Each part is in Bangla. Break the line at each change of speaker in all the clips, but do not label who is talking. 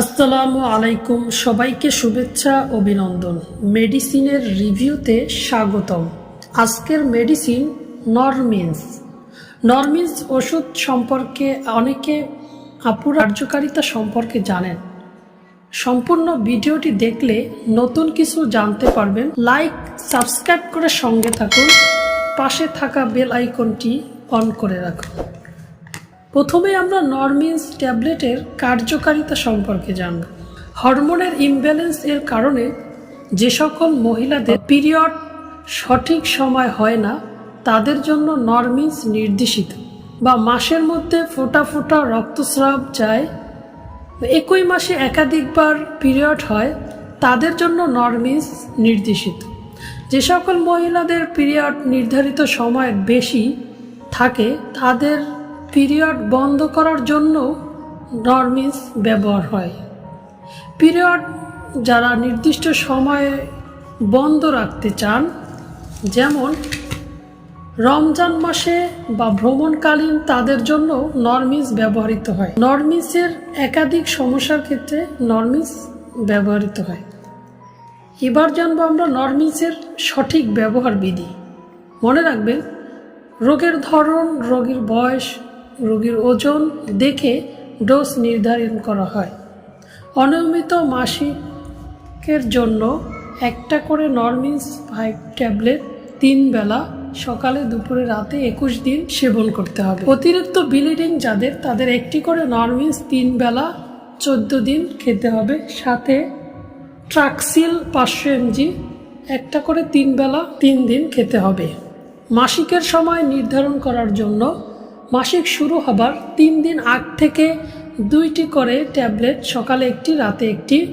আসসালামু আলাইকুম, সবাইকে শুভেচ্ছা, অভিনন্দন। মেডিসিনের রিভিউতে স্বাগতম। আজকের মেডিসিন নরমিন্স। নরমিন্স ওষুধ সম্পর্কে অনেকে আপুর কার্যকারিতা সম্পর্কে জানেন। সম্পূর্ণ ভিডিওটি দেখলে নতুন কিছু জানতে পারবেন। লাইক, সাবস্ক্রাইব করে সঙ্গে থাকুন। পাশে থাকা বেল আইকনটি অন করে রাখুন। প্রথমে আমরা নরমিন্স ট্যাবলেটের কার্যকারিতা সম্পর্কে জানব। হরমোনের ইমব্যালেন্স এর কারণে যে সকল মহিলাদের পিরিয়ড সঠিক সময় হয় না, তাদের জন্য নরমিন্স নির্দেশিত বা মাসের মধ্যে ফোটা ফোটা রক্তস্রাব যায়। একই মাসে একাধিকবার পিরিয়ড হয়, তাদের জন্য নরমিন্স নির্দেশিত। যে সকল মহিলাদের পিরিয়ড নির্ধারিত সময়ের বেশি থাকে, তাদের পিরিয়ড বন্ধ করার জন্য নরমিন্স ব্যবহার হয়। পিরিয়ড যারা নির্দিষ্ট সময়ে বন্ধ রাখতে চান, যেমন রমজান মাসে বা ভ্রমণকালীন, তাদের জন্য নরমিস ব্যবহৃত হয়। নরমিসের একাধিক সমস্যার ক্ষেত্রে নরমিস ব্যবহৃত হয়। এবার জানব আমরা নরমিসের সঠিক ব্যবহার বিধি মনে রাখবেন, রোগের ধরন, রোগীর বয়স রোগীর ওজন দেখে ডোজ নির্ধারণ করা হয়। অনিয়মিত মাসিকের জন্য একটা করে নরমিন্স ফাইভ ট্যাবলেট তিন বেলা সকালে, দুপুরে, রাতে একুশ দিন সেবন করতে হবে। অতিরিক্ত ব্লিডিং যাদের, তাদের একটি করে নরমিন্স তিন বেলা চোদ্দ দিন খেতে হবে। সাথে ট্রাক্সিল পাঁচশো এমজি একটা করে তিন বেলা তিন দিন খেতে হবে। মাসিকের সময় নির্ধারণ করার জন্য মাসিক শুরু হবার তিন দিন আগ থেকে দুইটি করে ট্যাবলেট সকালে একটি, রাতে একটি।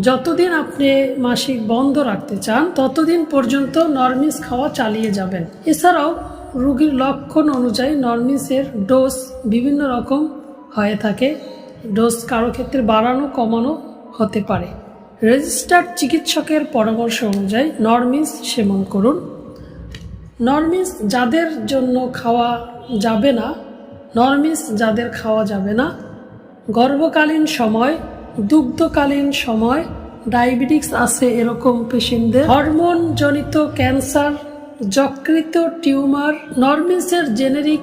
যতদিন আপনি মাসিক বন্ধ রাখতে চান, ততদিন পর্যন্ত নরমিস খাওয়া চালিয়ে যাবেন। এছাড়াও রোগীর লক্ষণ অনুযায়ী নরমিসের ডোজ বিভিন্ন রকম হয়ে থাকে। ডোজ কারও ক্ষেত্রে বাড়ানো, কমানো হতে পারে। রেজিস্টার্ড চিকিৎসকের পরামর্শ অনুযায়ী নরমিস সেবন করুন। নরমিস যাদের জন্য খাওয়া যাবে না, নরমিস যাদের খাওয়া যাবে না, গর্ভকালীন সময়, দুগ্ধকালীন সময়, ডায়াবেটিক্স আছে এরকম পেশেন্টদের হরমোন জনিত ক্যান্সার, যকৃত টিউমার, নরমিসের জেনেরিক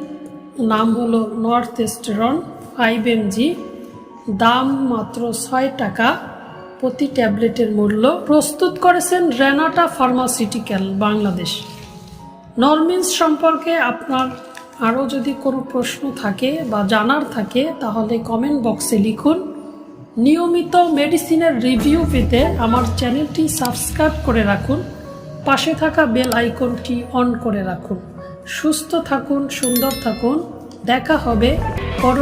নাম হলো নর্থ এস্টেরন ফাইভ এমজি দাম মাত্র ছয় টাকা, প্রতি ট্যাবলেটের মূল্য প্রস্তুত করেছেন রেনাটা ফার্মাসিউটিক্যাল, বাংলাদেশ। নরমিন্স সম্পর্কে আপনার আরও যদি কোনো প্রশ্ন থাকে বা জানার থাকে, তাহলে কমেন্ট বক্সে লিখুন। নিয়মিত মেডিসিনের রিভিউ পেতে আমার চ্যানেলটি সাবস্ক্রাইব করে রাখুন। পাশে থাকা বেল আইকনটি অন করে রাখুন। সুস্থ থাকুন, সুন্দর থাকুন। দেখা হবে